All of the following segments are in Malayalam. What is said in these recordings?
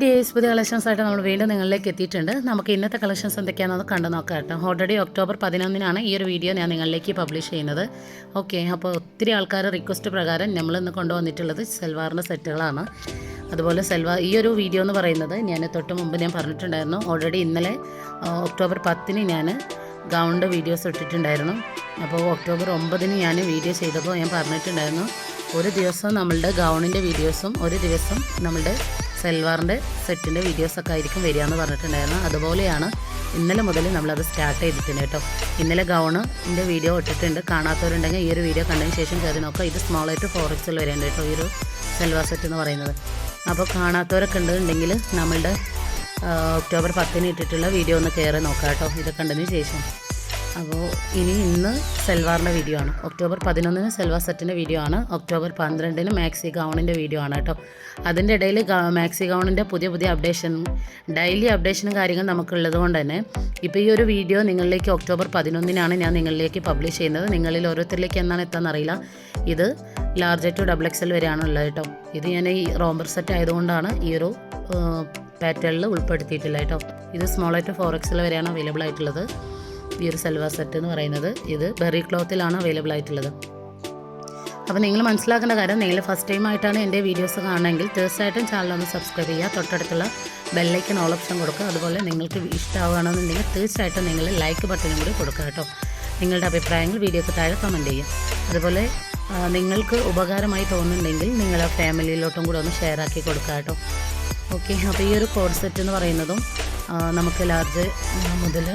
ഡേയ്സ് പുതിയ കളക്ഷൻസ് ആയിട്ട് നമ്മൾ വീണ്ടും നിങ്ങളിലേക്ക് എത്തിയിട്ടുണ്ട്. നമുക്ക് ഇന്നത്തെ കളക്ഷൻസ് എന്തൊക്കെയാണെന്ന് കണ്ടു നോക്കാം കേട്ടോ. ഓൾറെഡി ഒക്ടോബർ പതിനൊന്നിനാണ് ഈ ഒരു വീഡിയോ ഞാൻ നിങ്ങളിലേക്ക് പബ്ലിഷ് ചെയ്യുന്നത്. ഓക്കെ അപ്പോൾ ഒത്തിരി ആൾക്കാർ റിക്വസ്റ്റ് പ്രകാരം നമ്മൾ ഇന്ന് കൊണ്ടുവന്നിട്ടുള്ളത് സെൽവാറിന്റെ സെറ്റുകളാണ് അതുപോലെ സെൽവാർ ഈ ഒരു വീഡിയോ എന്ന് പറയുന്നത് ഞാൻ തൊട്ട് മുമ്പ് ഞാൻ പറഞ്ഞിട്ടുണ്ടായിരുന്നു. ഓൾറെഡി ഇന്നലെ ഒക്ടോബർ പത്തിന് ഞാൻ ഗൗണിന്റെ വീഡിയോസ് ഇട്ടിട്ടുണ്ടായിരുന്നു. അപ്പോൾ ഒക്ടോബർ ഒമ്പതിന് ഞാൻ വീഡിയോ ചെയ്തപ്പോൾ ഞാൻ പറഞ്ഞിട്ടുണ്ടായിരുന്നു. ഒരു ദിവസം നമ്മളുടെ ഗൗണിന്റെ വീഡിയോസും ഒരു ദിവസം നമ്മളുടെ സെൽവാറിന്റെ സെറ്റിന്റെ വീഡിയോസൊക്കെ ആയിരിക്കും വരിക എന്ന് പറഞ്ഞിട്ടുണ്ടായിരുന്നു. അതുപോലെയാണ് ഇന്നലെ മുതൽ നമ്മളത് സ്റ്റാർട്ട് ചെയ്തിട്ടുണ്ട് കേട്ടോ. ഇന്നലെ ഗൗണിന്റെ വീഡിയോ ഇട്ടിട്ടുണ്ട്. കാണാത്തവരുണ്ടെങ്കിൽ ഈ ഒരു വീഡിയോ കണ്ടതിന് ശേഷം കയറി നോക്കാം ഇത് സ്മോൾ ആയിട്ട് ഫോറക്സിൽ വരേണ്ട കേട്ടോ ഈ ഒരു സെൽവാർ സെറ്റ് എന്ന് പറയുന്നത്. അപ്പോൾ കാണാത്തവരൊക്കെ ഉണ്ടെങ്കിൽ നമ്മളുടെ ഒക്ടോബർ പത്തിന് ഇട്ടിട്ടുള്ള വീഡിയോ ഒന്ന് കയറി നോക്കാം കേട്ടോ. ഇത് കണ്ടതിന് ശേഷം. അപ്പോൾ ഇനി ഇന്ന് സെൽവാറിന്റെ വീഡിയോ ആണ്. ഒക്ടോബർ പതിനൊന്നിന് സെൽവാർ സെറ്റിന്റെ വീഡിയോ ആണ്. ഒക്ടോബർ പന്ത്രണ്ടിന് മാക്സി ഗൗണിന്റെ വീഡിയോ ആണ് കേട്ടോ. അതിന്റെ ഇടയിൽ മാക്സി ഗൗണിന്റെ പുതിയ പുതിയ അപ്ഡേഷൻ ഡെയിലി അപ്ഡേഷനും കാര്യങ്ങളും നമുക്കുള്ളത് കൊണ്ട് തന്നെ ഇപ്പോൾ ഈ ഒരു വീഡിയോ നിങ്ങളിലേക്ക് ഒക്ടോബർ പതിനൊന്നിനാണ് ഞാൻ നിങ്ങളിലേക്ക് പബ്ലിഷ് ചെയ്യുന്നത്. നിങ്ങളിൽ ഓരോരുത്തരിലേക്ക് എന്നാണ് എത്താന്നറിയില്ല ഇത് ലാർജ് ടു ഡബിൾ എക്സൽ വരെയാണുള്ളത് കേട്ടോ. ഇത് ഞാൻ ഈ റോംബർ സെറ്റ് ആയതുകൊണ്ടാണ് ഈ ഒരു പാറ്റേണിൽ ഉൾപ്പെടുത്തിയിട്ടില്ല കേട്ടോ. ഇത് സ്മോൾ ആയിട്ട് ഫോർ എക്സൽ വരെയാണ് അവൈലബിൾ ആയിട്ടുള്ളത്. ഈ ഒരു സൽവാർ സെറ്റ് എന്ന് പറയുന്നത്. ഇത് ബെറി ക്ലോത്തിലാണ് അവൈലബിൾ ആയിട്ടുള്ളത്. അപ്പോൾ നിങ്ങൾ മനസ്സിലാക്കേണ്ട കാര്യം നിങ്ങൾ ഫസ്റ്റ് ടൈം ആയിട്ടാണ് എന്റെ വീഡിയോസ് കാണണമെങ്കിൽ തീർച്ചയായിട്ടും ചാനൽ ഒന്ന് സബ്സ്ക്രൈബ് ചെയ്യുക. തൊട്ടടുത്തുള്ള ബെല്ലൈക്കൻ ഓൾ ഓപ്ഷൻ കൊടുക്കുക. അതുപോലെ നിങ്ങൾക്ക് ഇഷ്ടമാവുകയാണെന്നുണ്ടെങ്കിൽ തീർച്ചയായിട്ടും നിങ്ങൾ ലൈക്ക് ബട്ടണും കൂടി കൊടുക്കുക കേട്ടോ. നിങ്ങളുടെ അഭിപ്രായങ്ങൾ വീഡിയോക്ക് താഴെ കമന്റ് ചെയ്യുക. അതുപോലെ നിങ്ങൾക്ക് ഉപകാരമായി തോന്നുന്നുണ്ടെങ്കിൽ നിങ്ങളുടെ ഫാമിലിയിലോട്ടും കൂടെ ഒന്ന് ഷെയർ ആക്കി കൊടുക്കുക കേട്ടോ. ഓക്കെ അപ്പോൾ ഈ ഒരു കോഡ് സെറ്റ് എന്ന് പറയുന്നതും നമുക്ക് ലാർജ് മുതൽ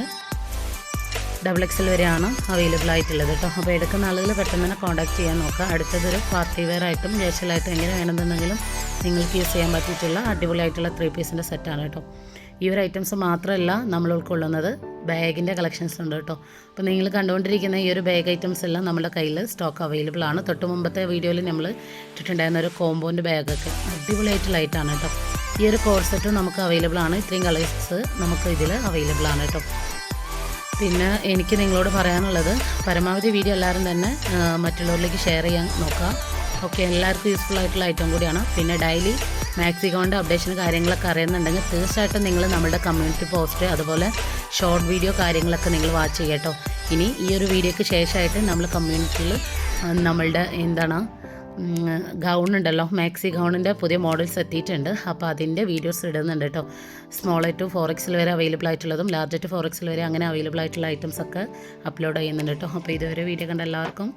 ഡബിൾ എക്സൽ വരെയാണ് അവൈലബിൾ ആയിട്ടുള്ളത് കേട്ടോ അപ്പോൾ എടുക്കുന്ന ആളുകൾ പെട്ടെന്ന് തന്നെ കോൺടാക്ട് ചെയ്യാൻ നോക്കുക. അടുത്തതൊരു പാർട്ടി വെയർ ആയിട്ടും ജേഷലായിട്ടും എങ്ങനെ വേണമെന്നുണ്ടെങ്കിലും നിങ്ങൾക്ക് യൂസ് ചെയ്യാൻ പറ്റിയിട്ടുള്ള അടിപൊളിയായിട്ടുള്ള ത്രീ പീസിന്റെ സെറ്റാണ് കേട്ടോ ഈ ഒരു ഐറ്റംസ് മാത്രമല്ല നമ്മൾ ഉൾക്കൊള്ളുന്നത് ബാഗിന്റെ കളക്ഷൻസ് ഉണ്ട് കേട്ടോ അപ്പോൾ നിങ്ങൾ കണ്ടുകൊണ്ടിരിക്കുന്ന ഈ ഒരു ബാഗ് ഐറ്റംസ് എല്ലാം നമ്മുടെ കയ്യിൽ സ്റ്റോക്ക് അവൈലബിൾ ആണ്. തൊട്ട് മുമ്പത്തെ വീഡിയോയിൽ നമ്മൾ ഇട്ടിട്ടുണ്ടായിരുന്ന ഒരു കോമ്പോന്റെ ബാഗൊക്കെ അടിപൊളിയായിട്ടുള്ള ഐറ്റാണ് കേട്ടോ ഈ ഒരു കോർസെറ്റും നമുക്ക് അവൈലബിൾ ആണ്. ഇത്രയും കളേഴ്സ് നമുക്ക് ഇതിൽ അവൈലബിൾ ആണ് കേട്ടോ പിന്നെ എനിക്ക് നിങ്ങളോട് പറയാനുള്ളത് പരമാവധി വീഡിയോ എല്ലാവരും തന്നെ മറ്റുള്ളവരിലേക്ക് ഷെയർ ചെയ്യാൻ നോക്കുക. ഓക്കെ എല്ലാവർക്കും യൂസ്ഫുൾ ആയിട്ടുള്ള ഐറ്റം കൂടിയാണ്. പിന്നെ ഡെയിലി മാക്സിക്കോന്റെ അപ്ഡേഷൻ കാര്യങ്ങളൊക്കെ അറിയുന്നുണ്ടെങ്കിൽ തീർച്ചയായിട്ടും നിങ്ങൾ നമ്മുടെ കമ്മ്യൂണിറ്റി പോസ്റ്റ് അതുപോലെ ഷോർട്ട് വീഡിയോ കാര്യങ്ങളൊക്കെ നിങ്ങൾ വാച്ച് ചെയ്യട്ടോ. ഇനി ഈ ഒരു വീഡിയോയ്ക്ക് ശേഷമായിട്ട് നമ്മൾ കമ്മ്യൂണിറ്റിയിൽ നമ്മളുടെ എന്താണ് ഗൗൺ ഉണ്ടല്ലോ മാക്സി ഗൗണിന്റെ പുതിയ മോഡൽസ് എത്തിയിട്ടുണ്ട്. അപ്പോൾ അതിന്റെ വീഡിയോസ് ഇടുന്നുണ്ട് കേട്ടോ. സ്മോൾ ടു ഫോർ എക്സിൽ വരെ അവൈലബിൾ ആയിട്ടുള്ളതും ലാർജ് ടു ഫോർ എക്സിൽ വരെ അങ്ങനെ അവൈലബിൾ ആയിട്ടുള്ള ഐറ്റംസ് ഒക്കെ അപ്ലോഡ് ചെയ്യുന്നുണ്ട് കേട്ടോ. അപ്പോൾ ഇതുവരെ വീഡിയോ കണ്ട എല്ലാവർക്കും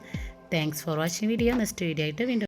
thanks for watching video next video ആയിട്ട് വീണ്ടും